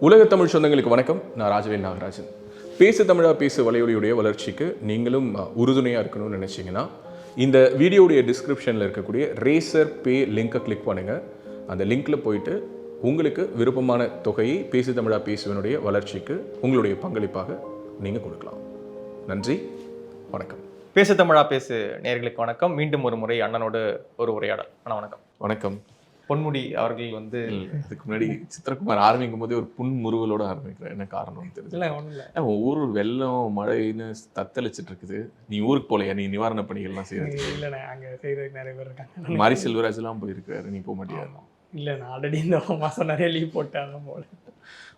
உலக தமிழ் சொந்தங்களுக்கு வணக்கம். நான் ராஜவேல் நாகராஜன். பேசு தமிழா பேசு வலையொலியுடைய வளர்ச்சிக்கு நீங்களும் உறுதுணையாக இருக்கணும்னு நினச்சிங்கன்னா இந்த வீடியோடைய டிஸ்கிரிப்ஷனில் இருக்கக்கூடிய ரேசர் பே லிங்கை கிளிக் பண்ணுங்கள் அந்த லிங்க்ல போயிட்டு உங்களுக்கு விருப்பமான தொகையை பேசு தமிழா பேசுவனுடைய வளர்ச்சிக்கு உங்களுடைய பங்களிப்பாக நீங்கள் கொடுக்கலாம். நன்றி. வணக்கம். பேசு தமிழா பேசு நேயர்களுக்கு வணக்கம். மீண்டும் ஒரு முறை அண்ணனோடு ஒரு உரையாடல். அண்ணா வணக்கம். வணக்கம். பொன்முடி அவர்கள் வந்து இதுக்கு முன்னாடி சித்திரகுமார் ஆரம்பிக்கும் போதே ஒரு புன்முறுவலோட ஆரம்பிக்கிறேன் என்ன காரணம்னு இல்லை இல்லை. ஏன் ஊர் வெள்ளம் மழைன்னு தத்தளிச்சிட்டு இருக்குது. நீ ஊருக்கு போலையா நீ நிவாரண பணிகள்லாம் செய்யறது இல்லைண்ணே அங்கே செய்கிறதுக்கு நிறைய பேர் இருக்காங்க. மாரி செல்வராஜ் எல்லாம் போயிருக்காரு நீ போக மாட்டியா? இல்லை நான் ஆல்ரெடி இந்த மாதம் நிறைய லீவ் போட்டேன் அதான் போல.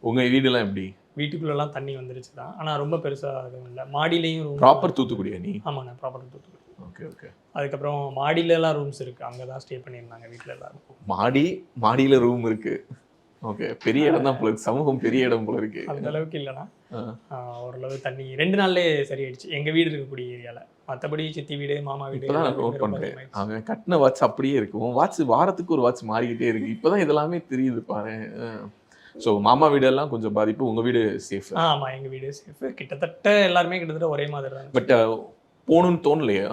உங்க வீடுலாம் எப்படி? வீட்டுக்குள்ளெல்லாம் தண்ணி வந்துருச்சு தான் ஆனால் ரொம்ப பெருசாக எதுவும் இல்லை. மாடியிலையும் ப்ராப்பர் தூத்துக்குடியா நீ? ஆமாண்ணே ப்ராப்பர் தூத்துக்குடி. Okay okay. அதுக்கப்புறம் மாடியிலலாம் ரூம்ஸ் இருக்குது அங்கே தான் ஸ்டே பண்ணியிருந்தாங்க வீட்டில் எல்லாரும். மாடி மாடியில ரூம் இருக்கு. ஓகே பெரிய இடம் தான் போல இருக்கு. சமூகம் பெரிய இடம் போல இருக்கு. அந்த அளவுக்கு. ஆஹ் ஓரளவு தண்ணி. ரெண்டு நாள்லேயே சரியாயிடுச்சு. எங்கள் வீடு இருக்கக்கூடிய ஏரியாவில் மற்றபடி சித்தி வீடு மாமா வீடு நான் நோட் அதிகமாயிடுச்சு. அவன் கட்டின வாட்ச் அப்படியே இருக்கு. உன் வாட்ச் வாரத்துக்கு ஒரு வாட்ச் மாறிக்கிட்டே இருக்கு. இப்பதான் இதெல்லாமே தெரியுது பாரு. ஸோ மாமா வீடெல்லாம் கொஞ்சம் பாதிப்பு. உங்க வீடு சேஃப் ஆமாம் எங்கள் வீடு சேஃபு கிட்டத்தட்ட எல்லாருமே கிட்டத்தட்ட ஒரே மாதிரி தான் பட் போகணும்னு தோணலையா?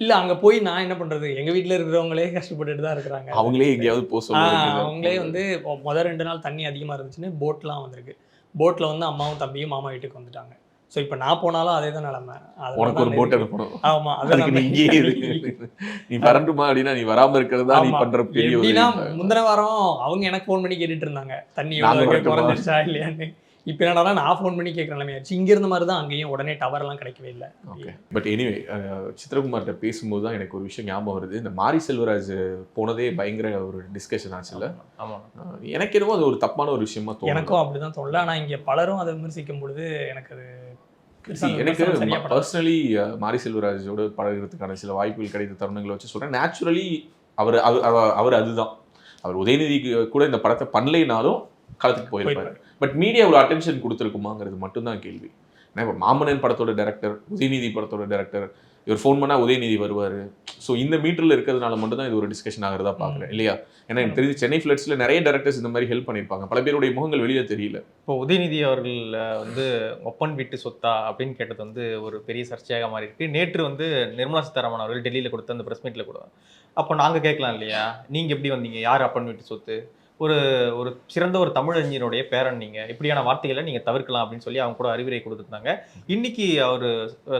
இல்லை அங்கே போய் நான் என்ன பண்ணுறது எங்கள் வீட்டில் இருக்கிறவங்களே கஷ்டப்பட்டுட்டு தான் இருக்கிறாங்க. அவங்களே எங்கேயாவது போக அவங்களே வந்து மொ- முத ரெண்டு நாள் தண்ணி அதிகமாக இருந்துச்சுன்னு போட்லாம் வந்திருக்கு. போட்டில் வந்து அம்மாவும் தம்பியும் மாமா வீட்டுக்கு வந்துட்டாங்க. ஸோ இப்போ நான் போனாலும் அதே தான் நிலமை. உனக்கு ஒரு போட் அனுப்பணும். ஆமா அதுக்கு நீ இங்கேயே இரு. நீ வரட்டுமா அப்படின்னா நீ வராம இருக்கிறது தான் நீ. பண்ற பெரிய. முந்தின வாரம் அவங்க எனக்கு ஃபோன் பண்ணி கேட்டுட்டு இருந்தாங்க. தண்ணி? குறைஞ்சிருச்சா இல்லையான்னு. இப்போ என்னடா நான் ஃபோன் பண்ணி கேட்குற நிலைமையாச்சு. இங்க இருந்த மாதிரி தான் அங்கேயும் உடனே டவர் எல்லாம் கிடைக்கவே இல்லை. ஓகே பட் எனிவே சித்திரகுமார்கிட்ட பேசும்போது தான் எனக்கு ஒரு விஷயம் ஞாபகம் வருது. இந்த மாரி செல்வராஜ் போனதே பயங்கர ஒரு டிஸ்கஷன் ஆச்சுல்ல ஆமாம் எனக்கு என்னவோ அது ஒரு தப்பான ஒரு விஷயமா தோணும் எனக்கும் அப்படிதான் தோணல ஆனா இங்க பலரும் அதை விமர்சிக்கும் பொழுது எனக்கு அது எனக்கு. பர்சனலி மாரி செல்வராஜோட பழகுறதுக்கான சில வாய்ப்புகள் கிடைத்த தருணங்களை வச்சு சொல்றேன். நேச்சுரலி அவர் அவர் அவர்- அவர் அதுதான். அவர் உதயநிதிக்கு கூட இந்த படத்தை பண்ணலைனாலும் களத்துக்கு போயிருப்பாரு. பட் மீடியா ஒரு அட்டென்ஷன் கொடுத்துருக்குமாங்கிறது மட்டும்தான் கேள்வி. ஏன்னா இப்போ மாமன்னன் படத்தோட டேரக்டர் உதயநிதி படத்தோட டேரக்டர் இவர் ஃபோன் பண்ணா உதயநிதி வருவார். ஸோ இந்த மீட்டரில் இருக்கிறதுனால மட்டும்தான் இது ஒரு டிஸ்கஷன் ஆகிறதா பார்க்குறேன் இல்லையா? ஏன்னா எனக்கு தெரிஞ்சு சென்னை ஃபிளட்ஸில் நிறைய டேரக்டர்ஸ் இந்த மாதிரி ஹெல்ப் பண்ணியிருப்பாங்க. பல பேருடைய முகங்கள் வெளியே தெரியல. இப்போ உதயநிதி அவர்கள் வந்து ஒப்பன் வீட்டு சொத்தா அப்படின்னு கேட்டது வந்து ஒரு பெரிய சர்ச்சையாக மாறி இருக்கு நேற்று வந்து நிர்மலா சீதாராமன் அவர்கள் டெல்லியில் கொடுத்த அந்த பிரஸ் மீட்டில் கூட. அப்போ நாங்கள் கேட்கலாம் இல்லையா? நீங்கள் எப்படி வந்தீங்க? யார் அப்பன் வீட்டு சொத்து? ஒரு ஒரு சிறந்த ஒரு தமிழறிஞருடைய பேரன் நீங்கள் இப்படியான வார்த்தைகளை நீங்கள் தவிர்க்கலாம் அப்படின்னு சொல்லி அவங்க கூட அறிவுரை கொடுத்துருந்தாங்க. இன்னைக்கு அவர்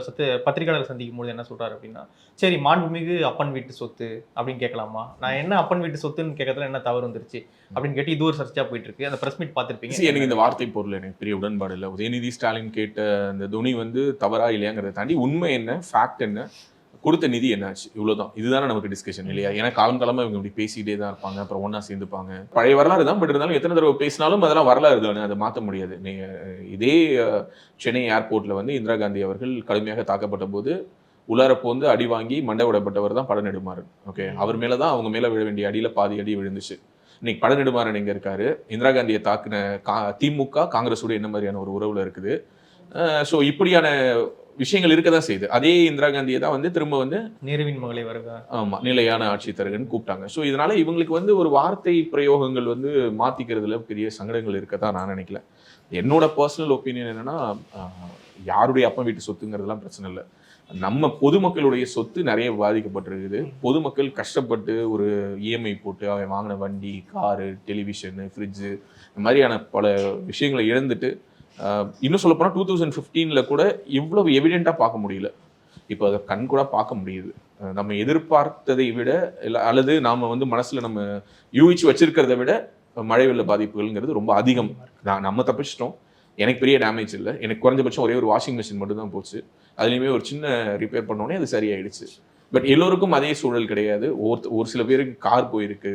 சத்து பத்திரிகையாளர் சந்திக்கும் போது என்ன சொல்றாரு அப்படின்னா சரி மாண்புமிகு அப்பன் வீட்டு சொத்து அப்படின்னு கேட்கலாமா? நான் என்ன அப்பன் வீட்டு சொத்துன்னு கேட்கறதுல என்ன தவறு வந்துருச்சு? அப்படின்னு கேட்டு இது ஒரு சர்ச்சா போயிட்டு இருக்கு அந்த பிரஸ் மீட் பார்த்துருப்பீங்க. எனக்கு இந்த வார்த்தை பொருள் எனக்கு பெரிய உடன்பாடு இல்லை. உதயநிதி ஸ்டாலின் கேட்ட அந்த துணி வந்து தவறா இல்லையாங்கிறத தாண்டி உண்மை என்ன? ஃபேக்ட் என்ன? கொடுத்த நிதி என்னாச்சு? இவ்வளவுதான். இதுதானே நமக்கு டிஸ்கஷன் இல்லையா? ஏன்னா காலம் காலமா இவங்க இப்படி பேசிக்கிட்டே தான் இருப்பாங்க. அப்புறம் ஒண்ணா சேர்ந்துப்பாங்க. பழைய வரலாறு தான் பட் இருந்தாலும் எத்தனை தடவை பேசினாலும் அதெல்லாம் வரலாறு தானே? அதை மாற்ற முடியாது. இதே சென்னை ஏர்போர்ட்ல வந்து இந்திரா காந்தி அவர்கள் கடுமையாக தாக்கப்பட்ட போது உலரப்போ வந்து அடி வாங்கி மண்டை விடப்பட்டவர் தான் படநெடுமாறன் ஓகே அவர் மேல தான் அவங்க மேல விழ வேண்டிய அடியில பாதி அடி விழுந்துச்சு. இன்னைக்கு படநெடுமாறன் எங்க இருக்காரு? இந்திரா காந்தியை தாக்குன கா திமுக காங்கிரஸோட என்ன மாதிரியான ஒரு உறவுல இருக்குது? ஸோ இப்படியான விஷயங்கள் இருக்க தான் செய்யுது அதே இந்திரா காந்தியை தான் வந்து திரும்ப வந்து நேருவின் மகளை வருக. ஆமா நிலையான ஆட்சி தருகன்னு கூப்பிட்டாங்க. ஸோ இதனால இவங்களுக்கு வந்து ஒரு வார்த்தை பிரயோகங்கள் வந்து மாத்திக்கிறதுல பெரிய சங்கடங்கள் இருக்கதான் நான் நினைக்கல. என்னோட பர்சனல் ஒப்பீனியன் என்னன்னா யாருடைய அப்பா வீட்டு சொத்துங்கிறதுலாம் பிரச்சனை இல்லை. நம்ம பொதுமக்களுடைய சொத்து நிறைய பாதிக்கப்பட்டிருக்குது. பொதுமக்கள் கஷ்டப்பட்டு ஒரு இஎம்ஐ போட்டு அவன் வாங்கின வண்டி காரு டெலிவிஷனு ஃப்ரிட்ஜு இந்த மாதிரியான பல விஷயங்களை இழந்துட்டு இன்னும் சொல்ல போனால் டூ தௌசண்ட் ஃபிஃப்டீனில் கூட இவ்வளவு எவிடெண்ட்டாக பார்க்க முடியல. இப்போ அதை கண் கூட பார்க்க முடியுது. நம்ம எதிர்பார்த்ததை விட இல்லை அல்லது நாம் வந்து மனசில் நம்ம யூகிச்சு வச்சிருக்கிறத விட மழை வெள்ள பாதிப்புகள்ங்கிறது ரொம்ப அதிகம். நான் நம்ம தப்பிச்சிட்டோம். எனக்கு பெரிய டேமேஜ் இல்லை. எனக்கு குறைஞ்சபட்சம் ஒரே ஒரு வாஷிங் மிஷின் மட்டும் தான் போச்சு. அதுலேயுமே ஒரு சின்ன ரிப்பேர் பண்ணோடனே அது சரியாயிடுச்சு. பட் எல்லோருக்கும் அதே சூழல் கிடையாது. ஒரு ஒரு சில பேருக்கு கார் போயிருக்கு.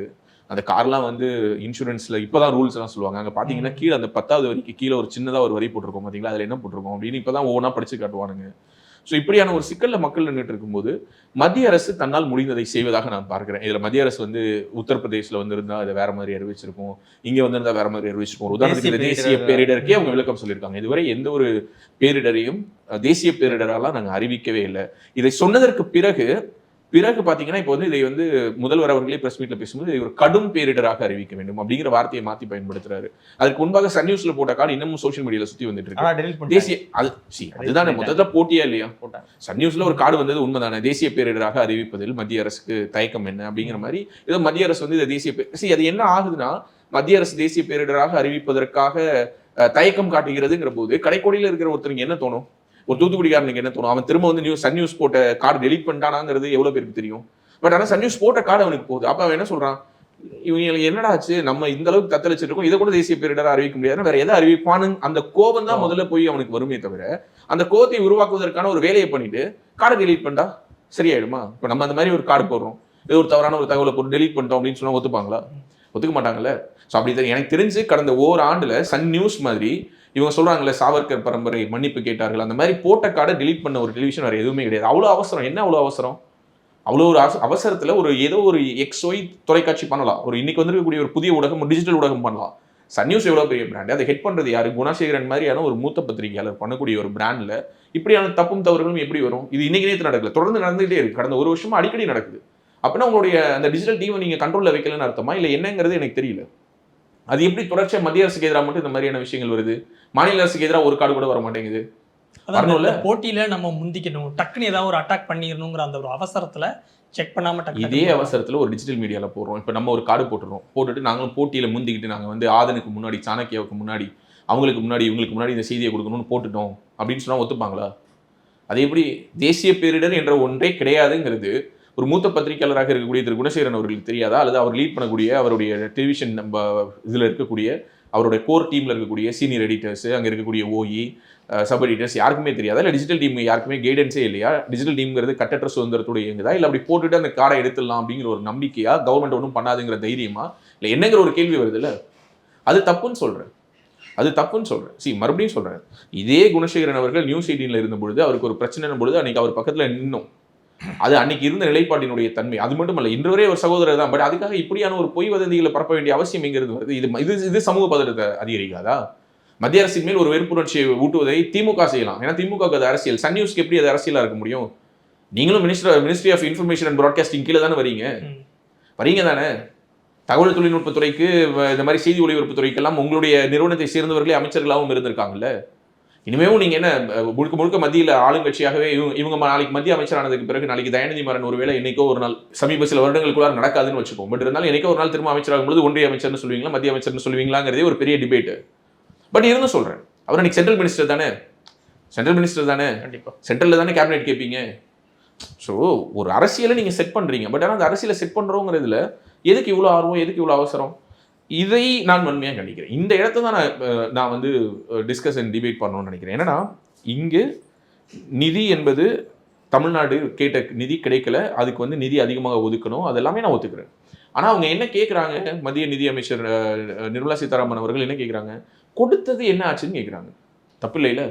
அந்த கார்லாம் வந்து இன்சூரன்ஸ்ல இப்போதான் ரூல்ஸ் எல்லாம் சொல்லுவாங்க. அங்க பாத்தீங்கன்னா கீழே அந்த பத்தாவது வரிக்கு கீழே ஒரு சின்னதா ஒரு வரி போட்டிருக்கோம் பாத்தீங்களா? அதுல என்ன போட்டிருக்கோம்? அப்படின்னு இப்பதான் ஒவ்வொன்றா படிச்சு காட்டுவானுங்க. ஸோ இப்படியான ஒரு சிக்கல்ல மக்கள் நின்றுட்டு இருக்கும்போது மத்திய அரசு தன்னால் முடிந்ததை செய்வதாக நான் பார்க்கிறேன். இதுல மத்திய அரசு வந்து உத்தரப்பிரதேஷ்ல வந்திருந்தா அதை வேற மாதிரி அறிவிச்சிருக்கும். இங்க வந்திருந்தா வேற மாதிரி அறிவிச்சிருக்கும். ஒரு உதாரணத்துக்கு தேசிய தேசிய பேரிடர். பேரிடருக்கே அவங்க விளக்கம் சொல்லியிருக்காங்க. இதுவரை எந்த ஒரு பேரிடரையும் தேசிய பேரிடரெல்லாம் நாங்க அறிவிக்கவே இல்லை. இதை சொன்னதற்கு பிறகு பிறகு பாத்தீங்கன்னா இப்போ வந்து இதை வந்து முதல்வர் அவர்களே பிரஸ் மீட்ல பேசும்போது இதை ஒரு கடும் பேரிடராக அறிவிக்க வேண்டும் அப்படிங்கிற வார்த்தையை மாத்தி பயன்படுத்துறாரு. அதுக்கு முன்பாக சன் நியூஸ்ல போட்ட கார்டு இன்னமும் சோஷியல் மீடியால சுத்தி வந்துட்டு இருக்கு. தேசிய அது see, அதுதானே முதல்ல போட்டியா இல்லையா? சன் நியூஸ்ல ஒரு கார்டு வந்தது உண்மைதானே? தேசிய பேரிடராக அறிவிப்பதில் மத்திய அரசுக்கு தயக்கம் என்ன அப்படிங்கிற மாதிரி ஏதோ மத்திய அரசு வந்து இதை தேசிய see, அது என்ன ஆகுதுன்னா மத்திய அரசு தேசிய பேரிடராக அறிவிப்பதற்காக தயக்கம் காட்டுகிறதுங்கிற போது கடைக்கோடியில இருக்கிற ஒருத்தருக்கு என்ன தோணும்? ஒரு தூத்துக்குடிக்காரனுக்கு என்ன தோணும்? அவன் திரும்ப வந்து நியூஸ் சன் நியூஸ் போட்ட கார்டு டெலிட் பண்ணிட்டானாங்கிறது எவ்வளவு பேருக்கு தெரியும்? பட் ஆனா சன் நியூஸ் போட்ட கார்டு அவனுக்கு போகுது. அப்ப அவன் என்ன சொல்றான்? இவங்களுக்கு என்னடா ஆச்சு? நம்ம இந்த அளவுக்கு தத்தளிச்சிட்டு இருக்கோம். இதை கூட தேசிய பேரிடரா அறிவிக்க முடியாது. வேற எதை அறிவிப்பானு அந்த கோபம் தான் முதல்ல போய் அவனுக்கு வருமே தவிர அந்த கோபத்தை உருவாக்குவதற்கான ஒரு வேலையை பண்ணிட்டு கார்டை டெலீட் பண்ணிட்டா சரியாயிடுமா? இப்போ நம்ம அந்த மாதிரி ஒரு கார்டு போடுறோம். இது ஒரு தவறான ஒரு தகவலை போட்டு டெலீட் பண்ணிட்டோம் அப்படின்னு சொன்னா ஒத்துப்பாங்களா? ஒத்துக்க மாட்டாங்கல்ல? ஸோ அப்படி எனக்கு தெரிஞ்சு கடந்த ஓர் ஆண்டுல சன் நியூஸ் மாதிரி இவங்க சொல்கிறாங்களே சாவர்கர் பரம்பரை மன்னிப்பு கேட்டார்கள். அந்த மாதிரி போட்ட கார்டை டெலீட் பண்ண ஒரு டெலிவிஷன் வேறு எதுவுமே கிடையாது. அவ்வளோ அவசரம். என்ன அவ்வளோ அவசரம்? அவ்வளோ ஒரு அவசரத்தில் ஒரு ஏதோ ஒரு எக்ஸ்ஒய் தொலைக்காட்சி பண்ணலாம். ஒரு இன்னைக்கு வந்திருக்கக்கூடிய ஒரு புதிய ஊடகம் ஒரு டிஜிட்டல் ஊடகம் பண்ணலாம். சன் நியூஸ் எவ்வளோ பெரிய பிராண்ட் அதை ஹெட் பண்ணுறது யாரு? குணசேகரன் மாதிரியான ஒரு மூத்த பத்திரிகையாளர் பண்ணக்கூடிய ஒரு பிராண்டில் இப்படியான தப்பும் தவறுகளும் எப்படி வரும்? இது இன்னைக்கு நேற்று நடக்கல. தொடர்ந்து நடந்துகிட்டே இருக்கு. கடந்த ஒரு வருஷமாக அடிக்கடி நடக்குது. அப்படின்னா உங்களுடைய அந்த டிஜிட்டல் டீமை நீங்கள் கண்ட்ரோலில் வைக்கலன்னு அர்த்தமா? இல்லை என்னங்கிறது எனக்கு தெரியல. அது எப்படி தொடர்ச்சியா மத்திய அரசுக்கு எதிராக மட்டும் இந்த மாதிரியான விஷயங்கள் வருது? மாநில அரசுக்கு எதிராக ஒரு கார்டு கூட வர மாட்டேங்குது வரணும்ல? போட்டியில நம்ம முந்திக்கணும். டக்குன்னு ஏதாவது ஒரு அட்டாக் பண்ணிடணுங்கிற அந்த ஒரு அவசரத்துல செக் பண்ணாம இதே அவசரத்துல ஒரு டிஜிட்டல் மீடியால போடுறோம். இப்போ நம்ம ஒரு கார்டு போட்டுறோம் போட்டுட்டு நாங்களும் போட்டியில முந்திக்கிட்டு நாங்க வந்து ஆதனுக்கு முன்னாடி சாணக்கியாவுக்கு முன்னாடி அவங்களுக்கு முன்னாடி இவங்களுக்கு முன்னாடி இந்த செய்தியை கொடுக்கணும்னு போட்டுட்டோம் அப்படின்னு சொன்னா ஒத்துப்பாங்களா? அது எப்படி தேசிய பேரிடர் என்ற ஒன்றே கிடையாதுங்கிறது ஒரு மூத்த பத்திரிகையாளராக இருக்கக்கூடிய திரு குணசேகரன் அவர்களுக்கு தெரியாதா? அல்லது அவர் லீட் பண்ணக்கூடிய அவருடைய டெலிவிஷன் நம்ம இதில் இருக்கக்கூடிய அவருடைய கோர் டீமில் இருக்கக்கூடிய சீனியர் எடிட்டர்ஸ் அங்கே இருக்கக்கூடிய ஓஇ சப் எடிட்டர்ஸ் யாருக்குமே தெரியாதா? இல்லை டிஜிட்டல் டீம் யாருக்குமே கைடன்ஸே இல்லையா? டிஜிட்டல் டீம்ங்கிறது கட்டற்ற சுதந்திரத்தோட இயங்குதா? இல்லை அப்படி போட்டுட்டு அந்த காரை எடுத்துடலாம் அப்படிங்கிற ஒரு நம்பிக்கையா கவர்மெண்ட் ஒன்றும் பண்ணாதுங்கிற தைரியமா? இல்லை என்னங்கிற ஒரு கேள்வி வருதுல்ல அது தப்புன்னு சொல்கிறேன் அது தப்புன்னு சொல்கிறேன் சி மறுபடியும் சொல்கிறேன் இதே குணசேகரன் அவர்கள் நியூஸ் எயிட்டீனில் இருந்த பொழுது அவருக்கு ஒரு பிரச்சனை பொழுது அன்னைக்கு அவர் பக்கத்தில் நின்னோம். அது அன்னைக்கு இருந்த நிலைப்பாட்டினுடைய தன்மை. அது மட்டும் இல்ல இன்று வரை ஒரு சகோதரர் தான். பட் அதுக்காக இப்படியான ஒரு பொய் வதந்திகளை பரப்ப வேண்டிய அவசியம் எங்கிறது வருது? இது இது இது சமூக பதட்டத்தை அதிகரிக்காதா? மத்திய அரசின் மேல் ஒரு வெறுப்புணர்ச்சியை ஊட்டுவதை திமுக செய்யலாம். ஏன்னா திமுக அது அரசியல். சன் நியூஸ்க்கு எப்படி அது அரசியலா இருக்க முடியும்? நீங்களும் minister ministry of information and broadcasting கீழே தானே வரீங்க. வரீங்க தானே? தகவல் தொழில்நுட்பத்துறைக்கு இந்த மாதிரி செய்தி ஒளிபரப்பு துறைக்கெல்லாம் உங்களுடைய நிறுவனத்தை சேர்ந்தவர்களே அமைச்சர்களாகவும் இருந்திருக்காங்கல்ல? இனிமேவும் நீங்க என்ன முழுக்க முழுக்க மத்தியில் ஆளுங்கட்சியாகவே இவங்க இவங்க நாளைக்கு மத்திய அமைச்சரானதுக்கு பிறகு நாளைக்கு தயாநிதி மாறன் ஒருவேளை என்னைக்கோ ஒரு நாள் சமீப சில வருடங்களுக்குள்ள நடக்காதுன்னு வச்சுக்கோம் பட் இருந்தாலும் என்னைக்கோ ஒரு நாள் திரும்ப அமைச்சராகும் பொழுது ஒன்றிய அமைச்சர்னு சொல்லுவீங்களா மத்திய அமைச்சர்னு சொல்லுவீங்களாங்கிறதே ஒரு பெரிய டிபேட் பட் இருந்தும் சொல்றேன். அவர் அன்னைக்கு சென்ட்ரல் மினிஸ்டர் தானே? சென்ட்ரல் மினிஸ்டர் தானே? கண்டிப்பா. சென்ட்ரல்ல தானே கேபினெட் கேட்பீங்க ஸோ ஒரு அரசியலை நீங்க செட் பண்றீங்க. பட் ஆனால் அந்த அரசியலை செட் பண்றோங்கிறதுல எதுக்கு இவ்வளோ ஆர்வம் எதுக்கு இவ்வளோ அவசரம்? இதை நான் வன்மையாக நினைக்கிறேன். இந்த இடத்த தான் நான் நான் வந்து டிஸ்கஸ் அண்ட் டிபேட் பண்ணணும்னு நினைக்கிறேன். என்னன்னா இங்கு நிதி என்பது தமிழ்நாடு கேட்ட நிதி கிடைக்கல அதுக்கு வந்து நிதி அதிகமாக ஒதுக்கணும் அதெல்லாமே நான் ஒத்துக்கிறேன். ஆனால் அவங்க என்ன கேட்குறாங்க மத்திய நிதி அமைச்சர் நிர்மலா சீதாராமன் அவர்கள் என்ன கேட்குறாங்க கொடுத்தது என்ன ஆச்சுன்னு கேட்குறாங்க தப்பு இல்லைல்ல?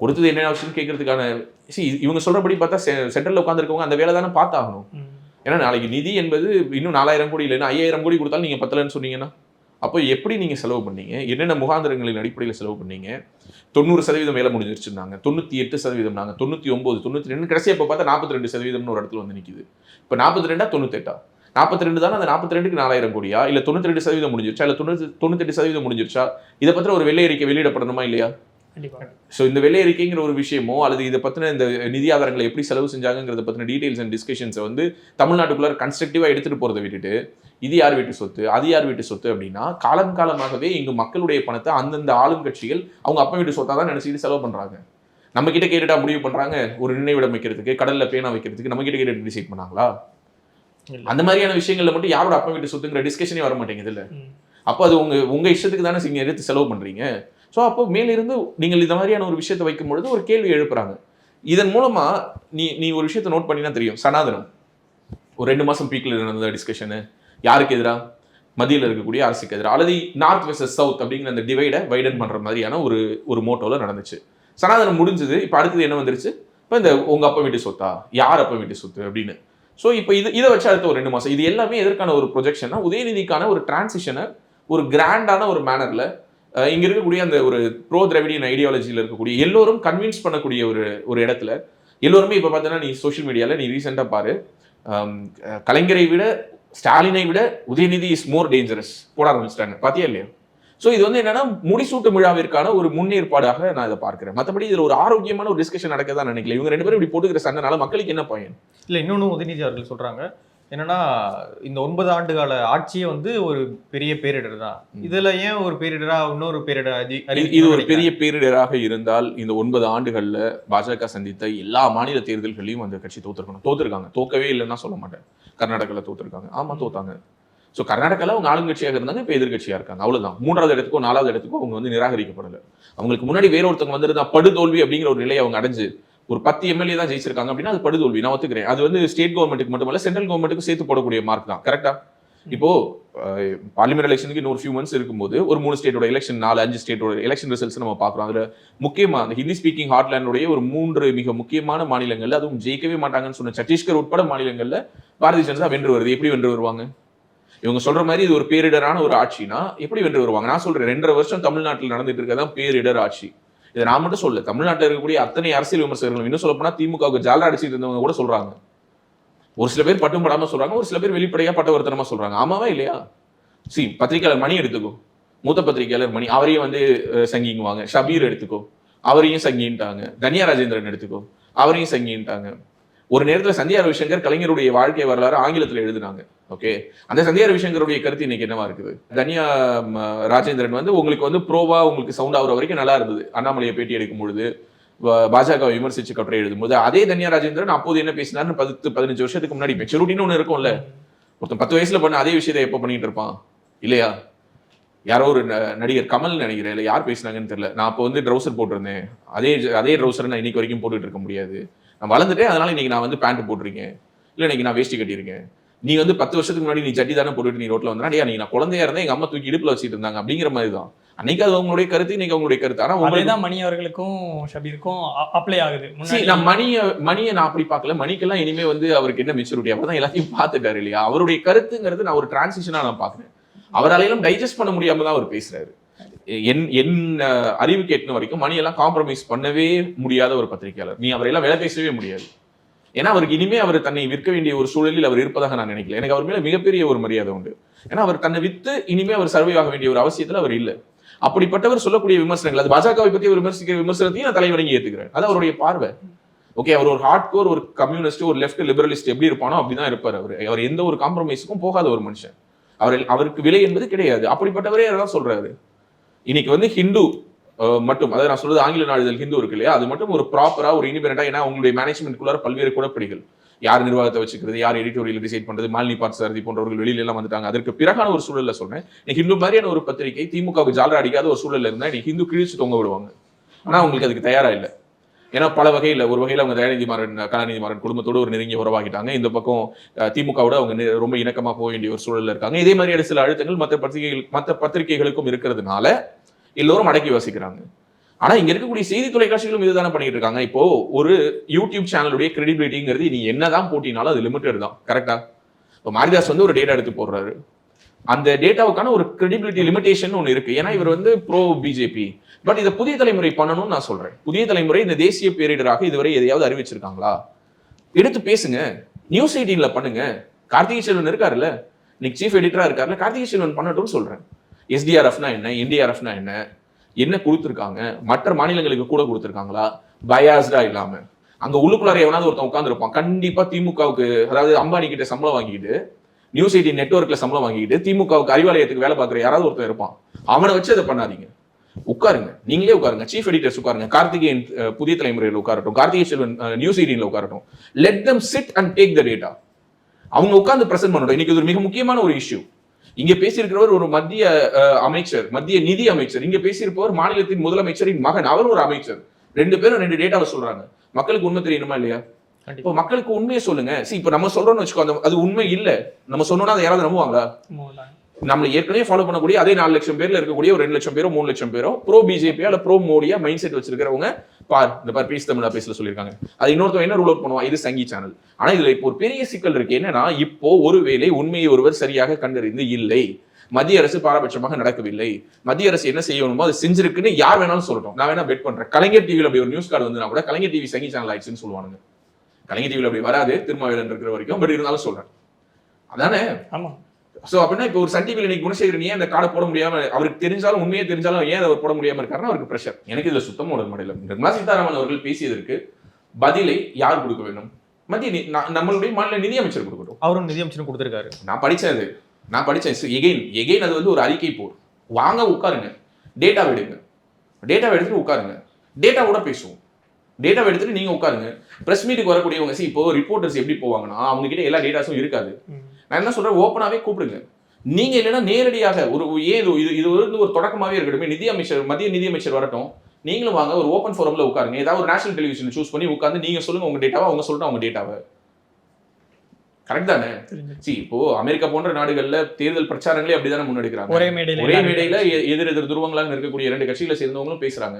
கொடுத்தது என்ன ஆச்சுன்னு கேட்கறதுக்கான சி இவங்க சொல்கிறபடி பார்த்தா சென்ட்ரலில் உட்காந்துருக்கவங்க அந்த வேலை தானே பார்த்தாகணும் ஏன்னா நாளைக்கு நிதி என்பது இன்னும் நாலாயிரம் கோடி இல்லைன்னா ஐயாயிரம் கோடி கொடுத்தாலும் நீங்கள் பத்தலன்னு சொன்னீங்கன்னா அப்போ எப்படி நீங்கள் செலவு பண்ணீங்க? என்னென்ன முகாந்திரங்களின் அடிப்படையில் செலவு பண்ணீங்க? தொண்ணூறு சதவீதம் வேலை முடிஞ்சிருச்சுருந்தாங்க தொண்ணூற்றி எட்டு சதவீதம் நாங்கள் தொண்ணூற்றி ஒம்பது தொண்ணூற்றி ரெண்டு கடைசி இப்போ பார்த்தா நாற்பத்தி ரெண்டு சதவீதம்னு ஒரு இடத்துல வந்து நிற்கிது இப்போ நாற்பத்தி ரெண்டா தொண்ணூத்தெட்டா? நாற்பத்தி ரெண்டு தானே அந்த நாற்பத்தி ரெண்டுக்கு நாலாயிரம் கோடியா? இல்லை தொண்ணூற்றி ரெண்டு சதவீதம் முடிஞ்சிருச்சா? இல்லை தொண்ணூற்றி தொண்ணூத்தெட்டு சதவீதம் முடிஞ்சிருச்சா? இதை பற்றி ஒரு வெள்ளை அறிக்கை வெளியிடப்படணுமா இல்லையா? ஸோ இந்த வெள்ளை அறிக்கைங்கிற ஒரு விஷயமோ அல்லது இதை பற்றின இந்த நிதி ஆதாரங்களை எப்படி செலவு செஞ்சாங்கிறத பற்றின டீடைல்ஸ் அண்ட் டிஸ்கஷன்ஸை வந்து தமிழ்நாட்டுக்குள்ளார கன்ஸ்ட்ரக்டிவாக எடுத்துகிட்டு போகிறத விட்டுட்டு இது யார் வீட்டு சொத்து அது யார் வீட்டு சொத்து அப்படின்னா காலம் காலமாகவே இங்கு மக்களுடைய பணத்தை அந்தந்த ஆளும் கட்சிகள் அவங்க அப்பா வீட்டு சொத்தாக தான் நினச்சிக்கிட்டு செலவு பண்ணுறாங்க நம்ம கிட்ட கேட்டுட்டா முடிவு பண்ணுறாங்க ஒரு நினைவிடம் வைக்கிறதுக்கு கடல்ல பேனா வைக்கிறதுக்கு நம்ம கிட்ட கேட்டு டிசைட் பண்ணாங்களா. அந்த மாதிரியான விஷயங்கள்ல மட்டும் யாரோட அப்பா வீட்டு சொத்துங்கிற டிஸ்கஷனே வர மாட்டேங்குது இல்ல. அப்போ அது உங்க உங்க இஷ்டத்துக்கு தானே நீங்க எடுத்து செலவு பண்றீங்க? ஸோ அப்போ மேலிருந்து நீங்கள் இந்த மாதிரியான ஒரு விஷயத்தை வைக்கும் பொழுது ஒரு கேள்வி எழுப்புறாங்க. இதன் மூலமா நீ நீ ஒரு விஷயத்தை நோட் பண்ணினா தெரியும். சனாதனம். ஒரு ரெண்டு மாசம் பீக்ல நடந்த டிஸ்கஷனு யாருக்கு எதிராக மத்தியில் இருக்கக்கூடிய அரசுக்கு எதிராக அல்லது நார்த் வெர்சஸ் சவுத் அப்படிங்கிற அந்த டிவைடை வைடன் பண்ற மாதிரியான ஒரு ஒரு மோட்டோவில் நடந்துச்சு. சனாதனம் முடிஞ்சது. இப்போ அடுத்தது என்ன வந்துருச்சு? இப்போ இந்த உங்க அப்பா வீட்டு சொத்தா? யார் அப்பா வீட்டு சொத்து அப்படின்னு. ஸோ இப்போ இது இதை வச்சு அடுத்த ஒரு ரெண்டு மாசம். இது எல்லாமே எதற்கான ஒரு ப்ரொஜெக்ஷன்னா உதயநிதிக்கான ஒரு டிரான்சிஷனை ஒரு கிராண்டான ஒரு மேனர்ல இங்க இருக்கக்கூடிய அந்த ஒரு ப்ரோ திராவிடியன் ஐடியாலஜியில் இருக்கக்கூடிய எல்லோரும் கன்வின்ஸ் பண்ணக்கூடிய ஒரு ஒரு இடத்துல எல்லோருமே இப்போ பார்த்தீங்கன்னா நீ சோஷியல் மீடியாவில் நீ ரீசெண்டாக பாரு. கலைஞரை விட ஸ்டாலினை விட உதயநிதி இஸ் மோர் டேஞ்சரஸ் போட ஆரம்பிச்சிட்டாங்க. பாத்தியா இல்லையா? ஸோ இது வந்து என்னன்னா முடிசூட்டு விழாவிற்கான ஒரு முன்னேற்பாடாக நான் இதை பார்க்கிறேன். மற்றபடி இதில் ஒரு ஆரோக்கியமான ஒரு டிஸ்கஷன் நடக்க தான் நினைக்கல. இவங்க ரெண்டு பேரும் இப்படி போட்டுக்கிற சண்டைனால மக்களுக்கு என்ன பயன்? இல்லை இன்னொன்னு உதயநிதி அவர்கள் சொல்றாங்க. என்னன்னா இந்த ஒன்பது ஆண்டு கால ஆட்சியே வந்து ஒரு பெரிய பேரிடர் தான். இதுல ஏன் ஒரு பேரிடரா இன்னொரு பேரிடர் இது- ஒரு. பெரிய பேரிடராக இருந்தால் இந்த ஒன்பது ஆண்டுகள்ல பாஜக சந்தித்த எல்லா மாநில தேர்தல்களையும் அந்த கட்சி தோத்துருக்கணும். தோத்துருக்காங்க. தோக்கவே இல்லைன்னா சொல்ல மாட்டேன். கர்நாடகால தோத்துருக்காங்க. ஆமா தோத்தாங்க. ஸோ கர்நாடகால அவங்க ஆளுங்கட்சியாக இருந்தாங்க இப்போ எதிர்கட்சியா இருக்காங்க. அவ்வளவுதான். மூன்றாவது இடத்துக்கோ நாலாவது இடத்துக்கோ அவங்க வந்து நிராகரிக்கப்படல. அவங்களுக்கு முன்னாடி வேற ஒருத்தவங்க வந்திருந்தா படுதோல்வி அப்படிங்கிற ஒரு நிலையை அவங்க அடைஞ்சு ஒரு பத்து எம்எல்ஏ தான் ஜெயிச்சிருக்காங்க அப்படின்னா அது படுதோல்வி நான் ஒத்துக்கிறேன். அது வந்து ஸ்டேட் கவர்மெண்ட்டுக்கு மட்டுமல்ல சென்ட்ரல் கவர்மெண்ட்டுக்கு சேர்த்து போடக்கூடிய மார்க் தான் கரெக்டா இப்போ பார்லிமெண்ட் எலெக்ஷனுக்கு இன்னொரு ஃபியூ மந்த்ஸ் இருக்கும்போது ஒரு மூணு ஸ்டேட்டோட எலெக்ஷன் நாலு அஞ்சு ஸ்டேட்டோட எலெக்ஷன் ரிசல்ட்ஸ் நம்ம பார்க்குறோம். அதுல முக்கியமா அந்த ஹிந்தி ஸ்பீக்கிங் ஹாட்லேண்டுடைய ஒரு மூன்று மிக முக்கியமான மாநிலங்கள்ல அதுவும் ஜெயிக்கவே மாட்டாங்கன்னு சொன்ன சத்தீஸ்கர் உட்பட மாநிலங்கள்ல பாரதிய ஜனதா வென்று வருது. எப்படி வென்று வருவாங்க? இவங்க சொல்ற மாதிரி இது ஒரு பேரிடரான ஒரு ஆட்சினா எப்படி வென்று வருவாங்க? நான் சொல்றேன் ரெண்டரை வருஷம் தமிழ்நாட்டில் நடந்துட்டு இருக்கதான் பேரிடர் ஆட்சி. இதை நான் மட்டும் சொல்ல தமிழ்நாட்டில் இருக்கக்கூடிய அத்தனை அரசியல் விமர்சகர்களும் இன்னும் சொல்ல போனா திமுகவுக்கு ஜாலரா அடிச்சுட்டு இருந்தவங்க கூட சொல்றாங்க. ஒரு சில பேர் பட்டும் படாம சொல்றாங்க ஒரு சில பேர் வெளிப்படையா பட்டவர்த்தனமா சொல்றாங்க. ஆமாவா இல்லையா? சி பத்திரிகையாளர் மணி எடுத்துக்கோ. மூத்த பத்திரிகையாளர் மணி அவரையும் வந்து சங்கிங்குவாங்க. ஷபீர் எடுத்துக்கோ. அவரையும் சங்கின்ட்டாங்க. தனியா ராஜேந்திரன் எடுத்துக்கோ. அவரையும் சங்கின்ட்டாங்க. ஒரு நேரத்தில் சந்தியா ரவிசங்கர் கலைஞருடைய வாழ்க்கை வரலாறு ஆங்கிலத்தில் எழுதினாங்க. ஓகே அந்த சந்தியா ரவிசங்கருடைய கருத்து இன்னைக்கு என்னவா இருக்குது? தனியா ராஜேந்திரன் வந்து உங்களுக்கு வந்து ப்ரோவா உங்களுக்கு சவுண்ட் ஆகுற வரைக்கும் நல்லா இருந்தது. அண்ணாமலையை பேட்டி எடுக்கும் பொழுது பாஜக விமர்சிச்சு கட்டுரை எழுதும்போது அதே தனியா ராஜேந்திரன் அப்போது என்ன பேசினார்னு பத்து பதினஞ்சு வருஷத்துக்கு முன்னாடி மெச்சூரிட்டின்னு ஒன்று இருக்கும்ல. ஒருத்தன் பத்து வயசுல பண்ண அதே விஷயத்தை எப்போ பண்ணிட்டு இருப்பான்? இல்லையா? யாரோ ஒரு ந- நடிகர் கமல் நினைக்கிறேன். இல்லை யார் பேசுனாங்கன்னு தெரியல. நான் அப்போ வந்து ட்ரௌசர் போட்டிருந்தேன். அதே அதே ட்ரௌசர் நான் இன்னைக்கு வரைக்கும் போட்டுட்டு இருக்க முடியாது. நான் வளர்ந்துட்டேன் அதனால இன்னைக்கு நான் வந்து பேண்ட் போட்டிருக்கேன். இல்லை இன்னைக்கு நான் வேஷ்டி கட்டியிருக்கேன். நீ வந்து பத்து வருஷத்துக்கு முன்னாடி நீ சட்டி தானே போட்டுட்டு நீ ரோட்ல வந்தா நீ நான் குழந்தையா இருந்தேன் எங்க அம்மா தூக்கி இடுப்புல வச்சுட்டு இருந்தாங்க. அப்படிங்கிற மாதிரி தான். அன்னைக்கு அது அவங்களுடைய கருத்து இன்னைக்கு அவங்களுடைய கருத்து. ஆனா உங்களுக்கு அதேதான் மணி அவர்களுக்கும் ஷபீருக்கும் அப்ளை ஆகுது. நான் மணிய மணியை நான் அப்படி பார்க்கல. மணிக்கெல்லாம் இனிமே வந்து அவருக்கு என்ன மெச்சூரிட்டி அவர் தான் எல்லாத்தையும் பார்த்துட்டாரு இல்லையா? அவருடைய கருத்துங்கிறது நான் ஒரு டிரான்சிஷனா நான் பார்க்குறேன். அவராலையும் டைஜஸ்ட் பண்ண முடியாம தான் அவர் பேசுறாரு. என் என் அறிவுக்கு அறிவு கேட்டின வரைக்கும் மணியெல்லாம் காம்ப்ரமைஸ் பண்ணவே முடியாத ஒரு பத்திரிகையாளர். நீ அவரையெல்லாம் வேலை பேசவே முடியாது. ஏன்னா அவருக்கு இனிமே அவர் தன்னை விற்க வேண்டிய ஒரு சூழலில் அவர் இருப்பதாக நான் நினைக்கல. எனக்கு அவர் மேல மிகப்பெரிய ஒரு மரியாதை உண்டு. ஏன்னா அவர் தன்னை வித்து இனிமே அவர் சர்வை ஆக வேண்டிய ஒரு அவசியத்தில் அவர் இல்லை. அப்படிப்பட்டவர் சொல்லக்கூடிய விமர்சனங்கள் அது பாஜகவை பத்தி ஒரு விமர்சிக்கிற விமர்சனத்தையும் நான் தலைவரங்கி ஏற்றுக்கிறேன் அது அவருடைய பார்வை. ஓகே அவர் ஒரு ஹார்ட் கோர் ஒரு கம்யூனிஸ்ட் ஒரு லெஃப்ட் லிபரலிஸ்ட் எப்படி இருப்பானோ அப்படிதான் இருப்பார் அவர். அவர் எந்த ஒரு காம்ப்ரமைஸுக்கும் போகாத ஒரு மனுஷன். அவர் அவருக்கு விலை என்பது கிடையாது. அப்படிப்பட்டவரே அதான் சொல்றாரு. இன்னைக்கு வந்து ஹிந்து மட்டும் அதாவது நான் சொல்றது ஆங்கில நாளிதழ் ஹிந்து இருக்கு இல்லையா? அது மட்டும் ஒரு ப்ராப்பரா ஒரு இண்டிபெண்டா ஏன்னா உங்களுடைய மேனேஜ்மெண்ட்குள்ளார பல்வேறு குழப்படிகள் யார் நிர்வாகத்தை வச்சுக்கிறது யார் எடிட்டோரியல் டிசைட் பண்றது மாலினி பார்த்தசாரதி போன்றவர்கள் வெளியில எல்லாம் வந்துட்டாங்க. அதற்கு பிறகான ஒரு சூழல்ல சொன்னேன். இன்னைக்கு ஹிந்து மாதிரியான ஒரு பத்திரிகை திமுகவுக்கு ஜாலர் அடிக்காத ஒரு சூழல்ல இருந்தா இன்னைக்கு ஹிந்து கிழிச்சு தொங்க விடுவாங்க. ஆனா அவங்களுக்கு அதுக்கு தயாரா இல்லை. ஏன்னா பல வகையில் ஒரு வகையில் அவங்க தயாநிதி மாறன் கலாநிதி மாறன் குடும்பத்தோடு ஒரு நெருங்கிய உறவாகிட்டாங்க. இந்த பக்கம் திமுகவோட அவங்க ரொம்ப இணக்கமாக போக வேண்டிய ஒரு சூழலில் இருக்காங்க. இதே மாதிரியான சில அழுத்தங்கள் மற்ற பத்திரிகைகள் மற்ற பத்திரிகைகளுக்கும் இருக்கிறதுனால எல்லோரும் அடக்கி வாசிக்கிறாங்க ஆனா இங்க இருக்கக்கூடிய செய்தி தொலைக்காட்சிகளும் இதுதானே பண்ணிட்டு இருக்காங்க. இப்போ ஒரு யூடியூப் சேனலுடைய கிரெடிபிலிட்டிங்கிறது நீ என்னதான் போட்டினாலும் அது லிமிட்டட் தான். கரெக்டா இப்போ மாரிதாஸ் வந்து ஒரு டேட்டா எடுத்து போடுறாரு. அந்த டேட்டாவுக்கான ஒரு கிரெடிபிலிட்டி லிமிடேஷன் ஒன்று இருக்கு. ஏன்னா இவர் வந்து ப்ரோ பிஜேபி பட் இதை புதிய தலைமுறை பண்ணணும்னு நான் சொல்றேன். புதிய தலைமுறை இந்த தேசிய பேரிடராக இதுவரை எதையாவது அறிவிச்சிருக்காங்களா? எடுத்து பேசுங்க. நியூஸ் எயிட்டீன்ல பண்ணுங்க. கார்த்திகை செல்வன் இருக்காருல்ல? இன்னைக்கு சீஃப் எடிட்டரா இருக்காருல்ல? கார்த்திகை செல்வன் பண்ணட்டும்னு சொல்றேன். எஸ்டிஆர்எஃப்னா என்ன? என்டிஆர்எஃப்னா என்ன? என்ன கொடுத்துருக்காங்க? மற்ற மாநிலங்களுக்கு கூட கொடுத்துருக்காங்களா? பயாஸ்டா இல்லாம. அங்க உள்ளுக்குள்ளார எவனாவது ஒருத்தன் உட்காந்துருப்பான் கண்டிப்பா திமுகவுக்கு அதாவது அம்பானி கிட்ட சம்பளம் வாங்கிட்டு நியூஸ் எயிட்டி நெட்ஒர்க்ல சம்பளம் வாங்கிட்டு திமுகவுக்கு அறிவாலயத்துக்கு வேலை பார்க்குற யாராவது ஒருத்தன் இருப்பான். அவனை வச்சு அதை பண்ணாதீங்க. உட்காருங்க. நீங்களே உட்காருங்க. சீஃப் எடிட்டர்ஸ் உட்காருங்க. கார்த்திகேயன் புதிய தலைமுறையில் உட்காரட்டும். கார்த்திகே செல்வன் நியூஸ் எயிட்டீன்ல உட்காரட்டும். Let them sit and take the data அவங்க உட்காந்து பிரசன்ட் பண்ணட்டும். இன்னைக்கு இது ஒரு மிக முக்கியமான ஒரு இஷ்யூ இங்க பேசியிருக்கிறவர் ஒரு மத்திய அமைச்சர் மத்திய நிதி அமைச்சர். இங்க பேசியிருப்பவர் மாநிலத்தின் முதலமைச்சரின் மகன். அவர் ஒரு அமைச்சர். ரெண்டு பேரும் ரெண்டு டேட்டாவை சொல்றாங்க. மக்களுக்கு உண்மை தெரியணுமா இல்லையா? இப்போ மக்களுக்கு உண்மையை சொல்லுங்க. see இப்போ நம்ம சொல்றோம்னு வச்சுக்கோ அந்த அது உண்மை இல்ல. நம்ம சொன்னோம்னா அதை யாராவது நம்புவாங்களா. நம்மள ஏற்கனவே ஃபாலோ பண்ணக்கூடிய அதே நாலு லட்சம் பேர்ல இருக்கக்கூடிய ஒரு ரெண்டு லட்சம் பேரோ மூணு லட்சம் பேரோ ப்ரோ பிஜேபியா இல்ல ப்ரோ மோடியா மைண்ட் செட் வச்சிருக்கிறவங்க பார் இந்த பார் பேசு தமிழா பேசல சொல்லியிருக்காங்க. அது இன்னொருத்தவங்க என்ன ரூல் அவுட் பண்ணுவான் இது சங்கி சேனல் ஆனா இதுல இப்போ ஒரு பெரிய சிக்கல் இருக்கு. என்னன்னா இப்போ ஒருவேளை உண்மையை ஒருவர் சரியாக கண்டறிந்து இல்லை. மத்திய அரசு பாரபட்சமாக நடக்கவில்லை. மத்திய அரசு என்ன செய்யணுமோ அது செஞ்சிருக்குன்னு யார் வேணாலும் சொல்லட்டும். நான் வேணா பெட் பண்றேன். கலைஞர் டிவியில் அப்படி ஒரு நியூஸ் கார்டு வந்து கூட கலைஞர் டிவி சங்கி சேனல் ஆயிடுச்சுன்னு சொல்லுவானுங்க. கலைஞர் டிவியில் அப்படி வராது. திருமாவேலன் இருக்கிற வரைக்கும். பட் இருந்தாலும் சொல்றேன். அதானே? ஆமா. சோ அப்படின்னா இப்போ ஒரு சன் டிவியில் இன்னைக்கு குணசேகரன் ஏன் அந்த கார்டை போட முடியாம அவருக்கு தெரிஞ்சாலும் உண்மையே தெரிஞ்சாலும் ஏன் அவர் போட முடியாம இருக்காருன்னா அவருக்கு பிரஷர் எனக்கு இதுல சுத்தமா உடல் மடையில நிர்மலா சீதாராமன் அவர்கள் பேசியதற்கு பதிலை யார் கொடுக்க வேண்டும்? மத்திய நம்மளுடைய மாநில நிதியமைச்சர் கொடுக்கட்டும். அவரும் நிதியமைச்சரும் கொடுத்திருக்காரு. நான் படிச்சேன் அது. நான் படிச்சேன். எகெயின் எகெயின் அது வந்து ஒரு அறிக்கை போர் வாங்க உட்காருங்க. டேட்டா எடுங்க. டேட்டாவை எடுத்துட்டு உட்காருங்க. டேட்டாவோட பேசுவோம். டேட்டாவை எடுத்துட்டு நீங்க உட்காருங்க. பிரஸ் மீட்டுக்கு வரக்கூடியவங்க see இப்போ ரிப்போர்ட்டர்ஸ் எப்படி போவாங்கன்னா அவங்க கிட்ட எல்லா டேட்டாஸும் இருக்காது. நான் என்ன சொல்றேன்? ஓப்பனாவே கூப்பிடுங்க. நீங்க இல்லைன்னா நேரடியாக ஒரு ஏன் இது இது இது வந்து ஒரு தொடக்கமாவே இருக்கட்டும் நிதி அமைச்சர் மத்திய நிதி அமைச்சர் வரட்டும். நீங்களும் வாங்க ஒரு ஓப்பன் ஃபோரம்ல உட்காருங்க. ஏதாவது ஒரு நேஷனல் டெலிவிஷன் சூஸ் பண்ணி உட்காந்து நீங்க சொல்லுங்க உங்க டேட்டாவை அவங்க சொல்லட்டும் அவங்க டேட்டாவை கரெக்ட் தானே? சி இப்போ அமெரிக்கா போன்ற நாடுகள்ல தேர்தல் பிரச்சாரங்களே அப்படிதானே முன்னெடுக்கிறாங்க. ஒரே மேடையில ஒரே மேடையில எதிர் எதிர் துருவங்களாக இருக்கக்கூடிய ரெண்டு கட்சிகளை சேர்ந்தவங்களும் பேசுறாங்க.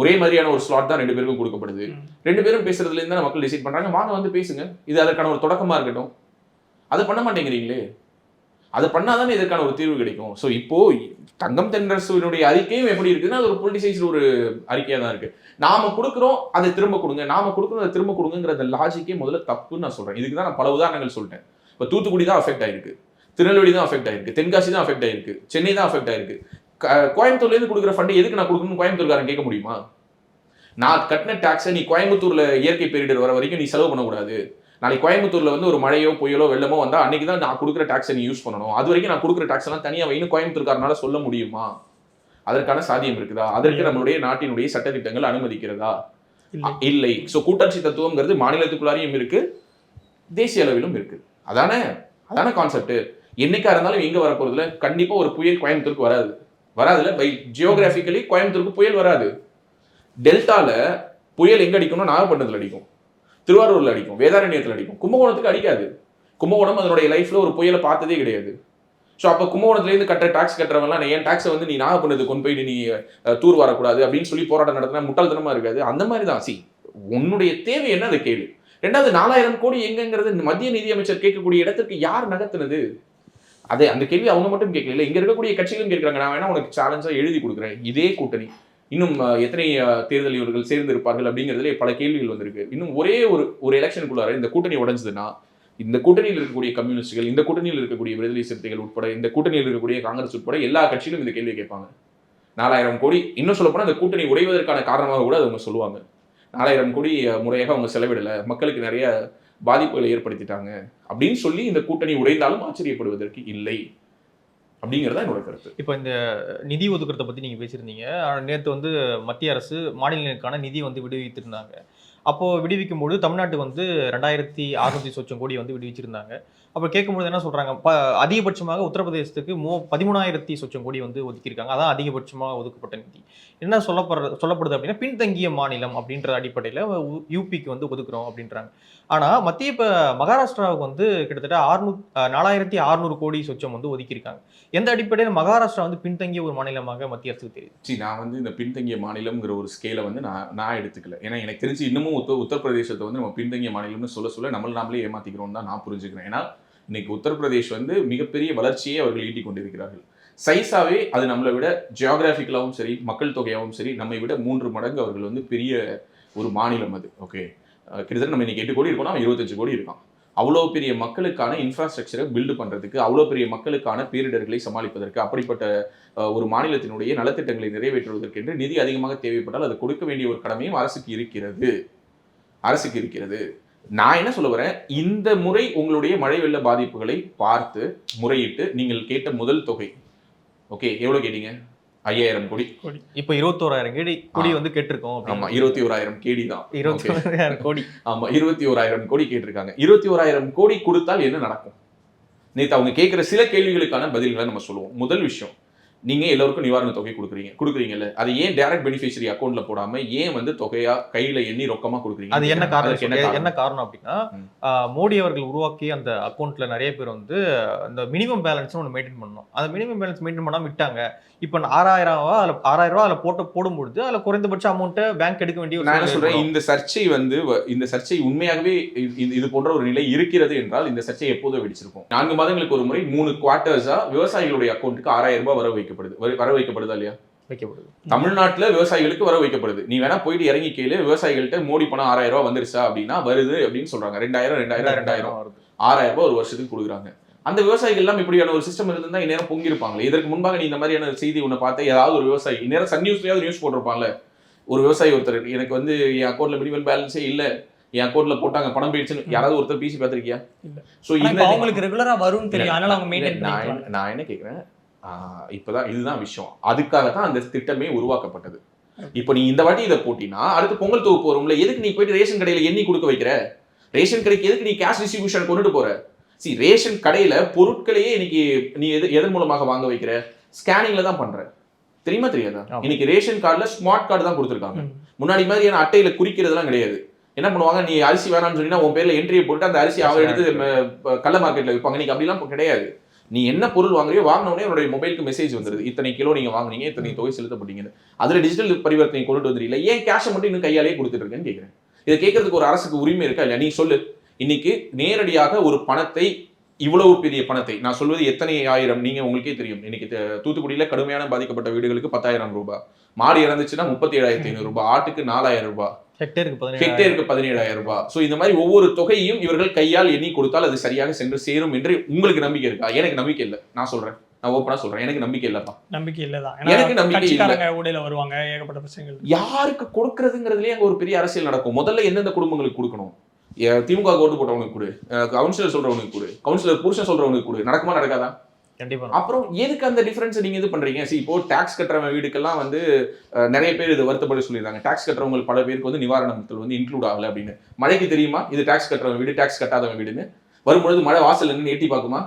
ஒரே மாதிரியான ஒரு ஸ்லாட் தான் ரெண்டு பேருக்கும் கொடுக்கப்படுது. ரெண்டு பேரும் பேசுறதுல இருந்து மக்கள் டிசைட் பண்றாங்க. வாங்க வந்து பேசுங்க. இது அதற்கான ஒரு தொடக்கமா இருக்கட்டும். அதை பண்ண மாட்டேங்கிறீங்களே? அதை பண்ணால் தானே இதற்கான ஒரு தீர்வு கிடைக்கும். ஸோ இப்போது தங்கம் தென்னரசுனுடைய அறிக்கையும் எப்படி இருக்குதுன்னா அது ஒரு பொலிட்டிசைஸ்டு ஒரு அறிக்கையாக தான் இருக்குது நாம் கொடுக்குறோம் அதை திரும்ப கொடுங்க. நாம் கொடுக்குறோம் அதை திரும்ப கொடுங்கிற அந்த லாஜிக்கே முதல்ல தப்புன்னு நான் சொல்கிறேன் இதுக்கு தான் நான் பல உதாரணங்கள் சொல்லிட்டேன். இப்போ தூத்துக்குடி தான் அஃபெக்ட் ஆயிருக்கு. திருநெல்வேலி தான் அஃபெக்ட் ஆயிருக்கு. தென்காசி தான் அஃபெக்ட் ஆயிருக்கு. சென்னை தான் அஃபெக்ட் ஆயிருக்கு. கோயம்புத்தூர்லேருந்து கொடுக்குற ஃபண்டை எதுக்கு நான் கொடுக்கணும்னு கோயம்புத்தூர்காரன் கேட்க முடியுமா? நான் கட்டின டாக்ஸை நீ கோயம்புத்தூரில் இயற்கை பேரிடர் வர வரைக்கும் நீ செலவு பண்ணக்கூடாது. நாளைக்கு கோயம்புத்தூர்ல வந்து ஒரு மழையோ புயலோ வெள்ளமோ வந்தா அன்னைக்கு தான் நான் கொடுக்குற டாக்ஸை நீ யூஸ் பண்ணணும். அது வரைக்கும் நான் கொடுக்குற டாக்ஸ் எல்லாம் தனியா வைன்னு கோயம்புத்தூர்காரனால சொல்ல முடியுமா? அதற்கான சாத்தியம் இருக்குதா? அதற்கு நம்மளுடைய நாட்டினுடைய சட்டத்திட்டங்கள் அனுமதிக்கிறதா? இல்லை. சோ கூட்டாட்சி தத்துவம்ங்கிறது மாநிலத்துக்குள்ளாரையும் இருக்கு தேசிய அளவிலும் இருக்கு. அதானே? அதானே கான்செப்ட் என்னைக்கா இருந்தாலும் எங்க வர போறதுல கண்டிப்பா ஒரு புயல் கோயம்புத்தூருக்கு வராது. வராதுல பை ஜியோகிராபிக்கலி கோயம்புத்தூருக்கு புயல் வராது. டெல்டால புயல் எங்க அடிக்கணும் நாகப்பட்டினத்துல அடிக்கும். திருவாரூரில் அடிக்கும் வேதாரண்யத்தில் அடிக்கும். கும்பகோணத்துக்கு அடிக்காது. கும்பகோணம் அதனுடைய லைஃப்பில் ஒரு புயலை பார்த்ததே கிடையாது. ஸோ அப்போ கும்பகோணத்துலேருந்து கட்டுற டாக்ஸ் கட்டுறவங்களாம் என் டாக்ஸை வந்து நீ நாகப்பட்டினத்துக்கு கொண்டு போயிட்டு நீ தூர் வரக்கூடாது? அப்படின்னு சொல்லி போராட்டம் நடத்தினா முட்டாள்தனமாக இருக்காது. அந்த மாதிரி தான் சி உன்னுடைய தேவை என்ன? அதை கேள்வி ரெண்டாவது நாலாயிரம் கோடி எங்கங்கிறது மத்திய நிதியமைச்சர் கேட்கக்கூடிய இடத்திற்கு யார் நகர்த்துனது? அதே அந்த கேள்வி அவங்க மட்டும் கேட்கல. இங்க இருக்கக்கூடிய கட்சிகளும் கேட்குறாங்க. நான் வேணா உனக்கு சேலஞ்சா எழுதி கொடுக்குறேன். இதே கூட்டணி. இன்னும் எத்தனை தேர்தல் இவர்கள் சேர்ந்து இருப்பார்கள் அப்படிங்கிறதுல பல கேள்விகள் வந்திருக்கு. இன்னும் ஒரே ஒரு ஒரு எலெக்ஷனுக்குள்ளார இந்த கூட்டணி உடஞ்சதுன்னா இந்த கூட்டணியில் இருக்கக்கூடிய கம்யூனிஸ்டுகள் இந்த கூட்டணியில் இருக்கக்கூடிய விடுதலை சிறுத்தைகள் உட்பட இந்த கூட்டணியில் இருக்கக்கூடிய காங்கிரஸ் உட்பட எல்லா கட்சியிலும் இந்த கேள்வியை கேட்பாங்க. நாலாயிரம் கோடி இன்னும் சொல்லப்போனால் அந்த இந்த கூட்டணி உடைவதற்கான காரணமாக கூட அவங்க சொல்லுவாங்க. நாலாயிரம் கோடி முறையாக அவங்க செலவிடலை மக்களுக்கு நிறைய பாதிப்புகளை ஏற்படுத்திட்டாங்க அப்படின்னு சொல்லி இந்த கூட்டணி உடைந்தாலும் ஆச்சரியப்படுவதற்கு இல்லை. அப்படிங்கிறதா என்னோட கருத்து. இப்போ இந்த நிதி ஒதுக்குறத பத்தி நீங்க பேசியிருந்தீங்க. ஆனால் நேற்று வந்து மத்திய அரசு மாநிலங்களுக்கான நிதி வந்து விடுவித்திருந்தாங்க. அப்போ விடுவிக்கும் போது தமிழ்நாட்டுக்கு வந்து ரெண்டாயிரத்தி அறுநூத்தி சொச்சம் கோடி வந்து விடுவிச்சிருந்தாங்க. அப்போ கேட்கும்போது என்ன சொல்றாங்க? ப அதிகபட்சமாக உத்தரப்பிரதேசத்துக்கு மூ பதிமூணாயிரத்தி சொச்சம் கோடி வந்து ஒதுக்கியிருக்காங்க. அதான் அதிகபட்சமாக ஒதுக்கப்பட்ட நிதி. என்ன சொல்லப்படுற சொல்லப்படுது அப்படின்னா பின்தங்கிய மாநிலம் அப்படின்ற அடிப்படையில் யூபிக்கு வந்து ஒதுக்குறோம் அப்படின்றாங்க. ஆனால் மத்திய இப்போ மகாராஷ்டிராவுக்கு வந்து கிட்டத்தட்ட ஆறுநூ நாலாயிரத்தி அறுநூறு கோடி சொச்சம் வந்து ஒதுக்கியிருக்காங்க. எந்த அடிப்படையில் மகாராஷ்டிரா வந்து பின்தங்கிய ஒரு மாநிலமாக மத்திய அரசுக்கு தெரியுது? சரி நான் வந்து இந்த பின்தங்கிய மாநிலம்ங்கிற ஒரு ஸ்கேலை வந்து நான் நான் எடுத்துக்கல. ஏன்னா எனக்கு தெரிஞ்சு இன்னமும் உத்த உத்தரப்பிரதேசத்தை வந்து நம்ம பின்தங்கிய மாநிலம்னு சொல்ல சொல்ல நம்மள நாமளே ஏமாத்திக்கிறோம் தான் நான் புரிஞ்சுக்கிறேன். ஏன்னா இன்னைக்கு உத்தரப்பிரதேஷ் வந்து மிகப்பெரிய வளர்ச்சியை அவர்கள் ஈட்டிக் கொண்டிருக்கிறார்கள். சைஸாவே அது நம்மளை விட ஜியாகிராஃபிக்கலாகவும் சரி மக்கள் தொகையாகவும் சரி நம்மை விட மூன்று மடங்கு அவர்கள் வந்து பெரிய ஒரு மாநிலம் அது. ஓகே. கிட்டத்தட்ட நம்ம இன்னைக்கு எட்டு கோடி இருக்கோம்னா அவன் இருபத்தஞ்சு கோடி இருக்கான். அவ்வளோ பெரிய மக்களுக்கான இன்ஃப்ராஸ்ட்ரக்சரை பில்டு பண்ணுறதுக்கு அவ்வளோ பெரிய மக்களுக்கான பேரிடர்களை சமாளிப்பதற்கு அப்படிப்பட்ட ஒரு மாநிலத்தினுடைய நலத்திட்டங்களை நிறைவேற்றுவதற்கு என்று நிதி அதிகமாக தேவைப்பட்டால் அது கொடுக்க வேண்டிய ஒரு கடமையும் அரசுக்கு இருக்கிறது. அரசுக்கு இருக்கிறது. நான் என்ன சொல்ல வரேன்? இந்த முறை உங்களுடைய மழை வெள்ள பாதிப்புகளை பார்த்து முறையிட்டு நீங்கள் கேட்ட முதல் தொகை. ஓகே எவ்வளோ கேட்டீங்க? ஐயாயிரம் கோடி. இப்போ இருபத்தோராயிரம் கோடி கோடி வந்து கேட்டிருக்கோம் ஆமா. இருபத்தி ஓராயிரம் கேடி தான். இருபத்தி. ஓராயிரம் கோடி. ஆமா இருபத்தி ஓராயிரம் கோடி கேட்டிருக்காங்க. இருபத்தி ஓராயிரம் கோடி கொடுத்தால் என்ன நடக்கும்? நேத்து அவங்க கேட்கிற சில கேள்விகளுக்கான பதில்களை நம்ம சொல்லுவோம். முதல் விஷயம் நீங்க எல்லாருக்கும் நிவாரண தொகை கொடுக்குறீங்க கொடுக்குறீங்கல்ல? அது ஏன் டைரக்ட் பெனிஃபிஷரி அக்கௌண்ட்ல போடாம ஏன் வந்து தொகையா கையில எண்ணி ரொக்கமா கொடுக்குறீங்க? அது என்ன காரணம்? என்ன. காரணம்? என்ன காரணம் அப்படின்னா மோடி அவர்கள் உருவாக்கிய அந்த அக்கௌண்ட்ல நிறைய பேர் வந்து அந்த மினிமம் பேலன்ஸ் ஒன்று மெயின்டைன் பண்ணணும். அந்த மினிமம் பேலன்ஸ் மெயின்டைன் பண்ணாம விட்டாங்க. இப்போ ஆறாயிரம் ரூபா அதுல ஆறாயிரம் ரூபா அதுல போட்டு போடும்பொழுது அதுல குறைந்தபட்ச அமௌண்ட்டை பேங்க் எடுக்க வேண்டிய நான் என்ன ஏற்படும். இந்த சர்ச்சை வந்து இந்த சர்ச்சை உண்மையாகவே இது- இது- போன்ற ஒரு நிலை இருக்கிறது என்றால் இந்த சர்ச்சை எப்போதோ வெடிச்சிருக்கும். நான்கு மாதங்களுக்கு ஒரு முறை மூணு குவார்டர்ஸா விவசாயிகளுடைய அக்கௌண்ட்டுக்கு ஆறாயிரம் ரூபாய் வர வைக்கப்படுது. வர- வைக்கப்படுதா இல்லையா? வைக்கப்படுது. தமிழ்நாட்டுல விவசாயிகளுக்கு வர வைக்கப்படுது. நீ வேணா போயிட்டு இறங்கி கேளு விவசாயிகள்ட்ட மோடி பணம் ஆறாயிரம் ரூபாய் வந்துருச்சா அப்படின்னா வருது அப்படின்னு சொல்றாங்க. ரெண்டாயிரம் ரெண்டாயிரம் ரெண்டாயிரம் ஆறாயிரம் ரூபாய் ஒரு வருஷத்துக்கு கொடுக்குறாங்க. அந்த விவசாயிகள் எல்லாம் இப்படியான ஒரு சிஸ்டம் இருந்தா இந்நேரம் பொங்கிருப்பாங்களே இதற்கு முன்பாக நீ இந்த மாதிரியான செய்தி ஒன்று பார்த்த ஏதாவது ஒரு விவசாயி இந்நேரம் சன் நியூஸ்லயாவது நியூஸ் போட்டிருப்பாங்கல்ல ஒரு விவசாயி ஒருத்தர் எனக்கு வந்து என் அக்கௌண்ட்ல மினிமம் பேலன்ஸே இல்ல. என் அக்கௌண்ட்ல போட்டாங்க பணம் போயிடுச்சுன்னு. யாராவது ஒருத்தர் பேசி பார்த்திருக்கியா? ஆனா இந்த அவங்களுக்கு ரெகுலரா வரும்னு தெரியும். அதனால அவங்க நான் நான் என்ன கேக்குறேன்? இப்பதான் இதுதான் விஷயம். அதுக்காக தான் அந்த திட்டமே உருவாக்கப்பட்டது. இப்போ நீ இந்த வாட்டி இதை போட்டினா அடுத்து பொங்கல் தொகுப்பு வரும்ல எதுக்கு நீ போயிட்டு ரேஷன் கடையில எண்ணி கொடுக்க வைக்கிற? ரேஷன் கடைக்கு எதுக்கு நீ கேஷ் டிஸ்ட்ரிபியூஷன் கொண்டுட்டு போற? சி ரேஷன் கடையில பொருட்களையே இன்னைக்கு நீ எது எதன் மூலமாக வாங்க வைக்கிற? ஸ்கேனிங்ல தான் பண்ற. தெரியுமா தெரியாதா. இன்னைக்கு ரேஷன் கார்டுல ஸ்மார்ட் கார்டு தான் கொடுத்துருக்காங்க. முன்னாடி மாதிரியான அட்டையில குறிக்கிறதுலாம் கிடையாது. என்ன பண்ணுவாங்க? நீ அரிசி வேணாம்னு சொன்னீங்கன்னா உன் பேர்ல என்ட்ரியை போட்டு அந்த அரிசி அவன் எடுத்து கள்ள மார்க்கெட்ல விற்பாங்க. நீங்க அப்படிலாம் கிடையாது. நீ என்ன பொருள் வாங்குறியோ வாங்கின உடனே உன்னுடைய மொபைலுக்கு மெசேஜ் வந்துருது. இத்தனை கிலோ நீங்க வாங்குனீங்க இத்தனை தொகை செலுத்தப்பட்டீங்கன்னு. அதுல டிஜிட்டல் பரிவர்த்தனை கொண்டுட்டு வந்துடல ஏன் கேஷை மட்டும் இன்னும் கையாலே கொடுத்துட்டு இருக்கேன்னு கேட்கிறேன் இதை கேட்கறதுக்கு ஒரு அரசுக்கு உரிமை இருக்கா இல்லையா? நீ சொல்லு. இன்னைக்கு நேரடியாக ஒரு பணத்தை இவ்வளவு பெரிய பணத்தை நான் சொல்வது எத்தனை ஆயிரம் நீங்க உங்களுக்கே தெரியும். இன்னைக்கு த- தூத்துக்குடியில கடுமையான பாதிக்கப்பட்ட வீடுகளுக்கு பத்தாயிரம் ரூபாய். மாடு இறந்துச்சுன்னா முப்பத்தி ஏழாயிரத்தி ஐநூறு ரூபாய். ஆட்டுக்கு நாலாயிரம் ரூபாய். ஹெக்டேருக்கு ஹெக்டேருக்கு பதினேழாயிரம் ரூபாய். சோ இந்த மாதிரி ஒவ்வொரு தொகையையும் இவர்கள் கையால் எண்ணி கொடுத்தால் அது சரியாக சென்று சேரும் என்று உங்களுக்கு நம்பிக்கை இருக்கா? எனக்கு நம்பிக்கை இல்லை. நான் சொல்றேன். நான் ஓப்பனா சொல்றேன். எனக்கு நம்பிக்கை இல்லப்பா. நம்பிக்கை இல்லதான் எனக்கு நம்பிக்கை இல்ல. ஊடையில வருவாங்க ஏகப்பட்ட பிரச்சனைகள் யாருக்கு கொடுக்கறதுங்கிறதுலயே அங்க ஒரு பெரிய அரசியல் நடக்கும். முதல்ல எந்தெந்த குடும்பங்களுக்கு கொடுக்கணும்? திமுக ஓட்டு போட்டவனுக்கு கொடு. கவுன்சிலர் சொல்றவனுக்கு கொடு. கவுன்சிலர் புருஷன் சொல்றவனுக்கு கொடு. நடக்குமா நடக்காதா? கண்டிப்பா. அப்புறம் எதுக்கு அந்த டிஃபரன்ஸ் நீங்க இது பண்றீங்க? சி இப்போ டாக்ஸ் கட்டுறவங்க வீடுக்கெல்லாம் வந்து நிறைய பேர் இது வருத்தப்பட்டு சொல்லியிருந்தாங்க டாக்ஸ் கட்டுறவங்க பல பேருக்கு வந்து நிவாரணத்தில் வந்து இன்க்ளூட் ஆகல அப்படின்னு. மழைக்கு தெரியுமா? இது டாக்ஸ் கட்டுறவங்க வீடு டாக்ஸ் கட்டாதவங்க வீடுன்னு. வரும்பொழுது மழை வாசல் நின்று எட்டி பார்க்குமா?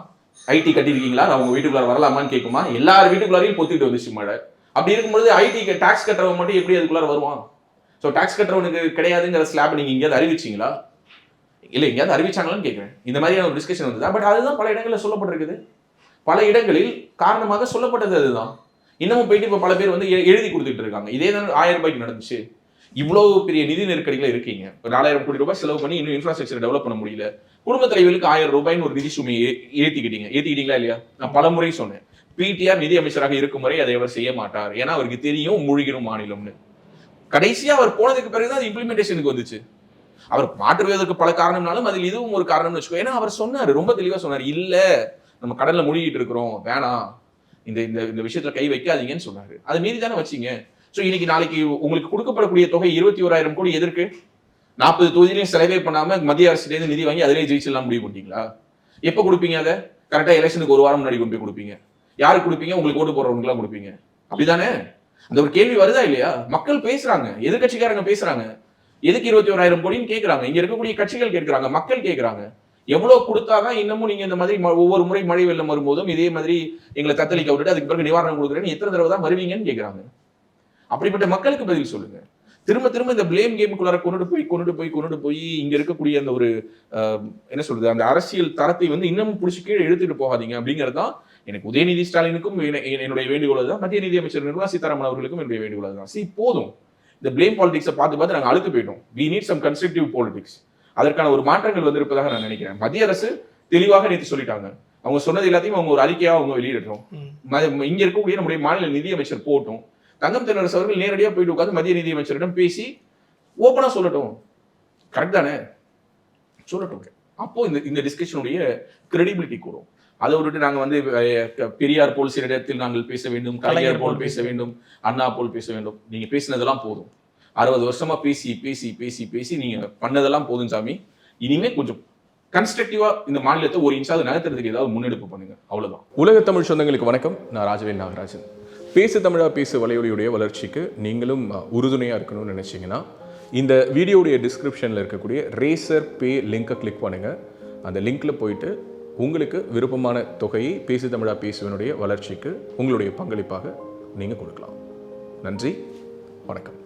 ஐடி கட்டியிருக்கீங்களா? நான் உங்க வீட்டுக்குள்ளார வரலாமான்னு கேட்குமா? எல்லார் வீட்டுக்குள்ளாரையும் பொத்திட்டு வந்துச்சு மழை. அப்படி இருக்கும்போது ஐடி டாக்ஸ் கட்டுறவங்க மட்டும் எப்படி அதுக்குள்ளார வருவான்? ஸோ டாக்ஸ் கட்டுறவனுக்கு கிடையாதுங்கிற ஸ்லாப் நீங்க எங்கேயாவது அறிவிச்சீங்களா? இல்லை எங்கேயாவது அறிவிச்சாங்களான்னு கேட்குறேன். இந்த மாதிரியான ஒரு டிஸ்கஷன் வந்ததா? பட் அதுதான் பல இடங்களில் சொல்லப்பட்டிருக்குது. பல இடங்களில் காரணமாக சொல்லப்பட்டது அதுதான். இன்னமும் போயிட்டு இப்போ பல பேர் வந்து எ- எழுதி கொடுத்துட்டு இருக்காங்க. இதே தான் ஆயிரம் ரூபாய்க்கு நடந்துச்சு. இவ்வளோ பெரிய நிதி நெருக்கடிகள் இருக்கீங்க. ஒரு நாலாயிரம் கோடி ரூபாய் செலவு பண்ணி இன்னும் இன்ஃப்ராஸ்ட்ரக்சர் டெவலப் பண்ண முடியல. குடும்ப தலைவர்களுக்கு ஆயிரம் ரூபாய்னு ஒரு நிதி சுமையை ஏற்றிக்கிட்டீங்க ஏற்றிக்கிட்டீங்களா இல்லையா? நான் பல முறை சொன்னேன். பிடிஆர் நிதி அமைச்சராக இருக்கும் வரை அதை அவர் செய்ய மாட்டார். ஏன்னா அவருக்கு தெரியும் மூழ்கிடும் மாநிலம்னு. கடைசியாக அவர் போனதுக்கு பிறகுதான் அது இம்ப்ளிமெண்டேஷனுக்கு வந்துச்சு. அவர் மாற்றுவதற்கு பல காரணம்னாலும் அதில் இதுவும் ஒரு காரணம்னு வச்சுக்கோ. ஏன்னா அவர் சொன்னார் ரொம்ப தெளிவாக சொன்னார் இல்லை நம்ம கடலில் மூழ்கிட்டு இருக்கிறோம். வேணாம். இந்த இந்த இந்த விஷயத்துல கை வைக்காதீங்கன்னு சொன்னாரு. அது மீறி தானே வச்சீங்க? ஸோ இன்னைக்கு நாளைக்கு உங்களுக்கு கொடுக்கப்படக்கூடிய தொகை இருபத்தி ஓராயிரம் கோடி எதற்கு? நாற்பது தொகுதியிலையும் செலவே பண்ணாம மத்திய அரசுலேருந்து நிதி வாங்கி அதிலே ஜெயிச்சிடலாம் முடிவு பண்ணிட்டீங்களா? எப்போ கொடுப்பீங்க அதை? கரெக்டாக எலெக்ஷனுக்கு ஒரு வாரம் முன்னாடி கொண்டு போய் கொடுப்பீங்க. யாருக்கு கொடுப்பீங்க? உங்களுக்கு ஓட்டு போடுறவங்களுக்குலாம் கொடுப்பீங்க. அப்படிதானே? அந்த ஒரு கேள்வி வருதா இல்லையா? மக்கள் பேசுறாங்க. எதிர்கட்சிக்காரங்க பேசுறாங்க. எதுக்கு இருபத்தி ஓராயிரம் கோடின்னு கேட்கறாங்க இங்க இருக்கக்கூடிய கட்சிகள் கேட்கறாங்க மக்கள் கேட்கறாங்க எவ்வளவு கொடுத்தாதான் இன்னமும் நீங்க இந்த மாதிரி ம- ஒவ்வொரு முறை மழை வெள்ளம் வரும்போதும் இதே மாதிரி எங்களை தத்தளிக்க விட்டுட்டு அதுக்கு பிறகு நிவாரணம் கொடுக்குறேன்னு எத்தனை தடவை தான் வருவீங்கன்னு கேட்கறாங்க அப்படிப்பட்ட மக்களுக்கு பதில் சொல்லுங்க. திரும்ப திரும்ப இந்த பிளேம் கேமுக்குள்ளார கொண்டுட்டு போய் கொண்டுட்டு போய் கொண்டுட்டு போய் இங்க இருக்கக்கூடிய அந்த ஒரு என்ன சொல்றது அந்த அரசியல் தரத்தை வந்து இன்னமும் பிடிச்சி கீழே எழுத்துட்டு போகாதீங்க அப்படிங்கிறது தான் எனக்கு உதயநிதி ஸ்டாலினுக்கும் என்னுடைய வேண்டுகோள் தான் மத்திய நிதி அமைச்சர் நிர்மலா சீதாராமன் அவர்களுக்கும் என்னுடைய வேண்டுகோள் தான் சி போதும். இந்த பிளேம் பாலிடிக்ஸை பார்த்து பார்த்து நாங்கள் அழுத்து போயிட்டோம். We need some constructive politics அதற்கான ஒரு மாற்றங்கள் வந்திருப்பதாக நான் நினைக்கிறேன். மத்திய அரசு தெளிவாக நேற்று சொல்லிட்டாங்க. அவங்க சொன்னது எல்லாத்தையும் அவங்க ஒரு அறிக்கையாக அவங்க வெளியிடட்டும். இங்க இருக்கக்கூடிய நம்முடைய மாநில நிதி அமைச்சர் போட்டும். தங்கம் தென்னரசு அவர்கள் நேரடியாக போயிட்டு உட்கார்ந்து மத்திய நிதி அமைச்சரிடம் பேசி ஓப்பனா சொல்லட்டும். கரெக்ட் தானே? சொல்லட்டும். அப்போ இந்த இந்த டிஸ்கஷனுடைய கிரெடிபிலிட்டி கூடும் அதை விட்டுட்டு நாங்க வந்து பெரியார் போல் சில இடத்தில் நாங்கள் பேச வேண்டும் கலைஞர் போல் பேச வேண்டும் அண்ணா போல் பேச வேண்டும். நீங்க பேசினதெல்லாம் போதும். அறுபது வருஷமா பேசி பேசி பேசி பேசி நீங்க பண்ணதெல்லாம் போதும் சாமி. இனிமே கொஞ்சம் கன்ஸ்ட்ரக்டிவா இந்த மாநிலத்தை ஒரு இன்ச்சாவது நகர்த்துறதுக்கு ஏதாவது முன்னெடுப்பு பண்ணுங்க. அவ்வளவுதான். உலக தமிழ் சொந்தங்களுக்கு வணக்கம். நான் ராஜவேல் நாகராஜன். பேசு தமிழா பேசு வலையொலியுடைய வளர்ச்சிக்கு நீங்களும் உறுதுணையாக உறுதுணையா இருக்கணும்னு நினைச்சீங்கன்னா இந்த வீடியோடைய டிஸ்கிரிப்ஷனில் இருக்கக்கூடிய ரேசர் பே லிங்கை கிளிக் பண்ணுங்க. அந்த லிங்க்ல போயிட்டு உங்களுக்கு விருப்பமான தொகையை பேசு தமிழா பேசுவனுடைய வளர்ச்சிக்கு உங்களுடைய பங்களிப்பாக நீங்கள் கொடுக்கலாம். நன்றி. வணக்கம்.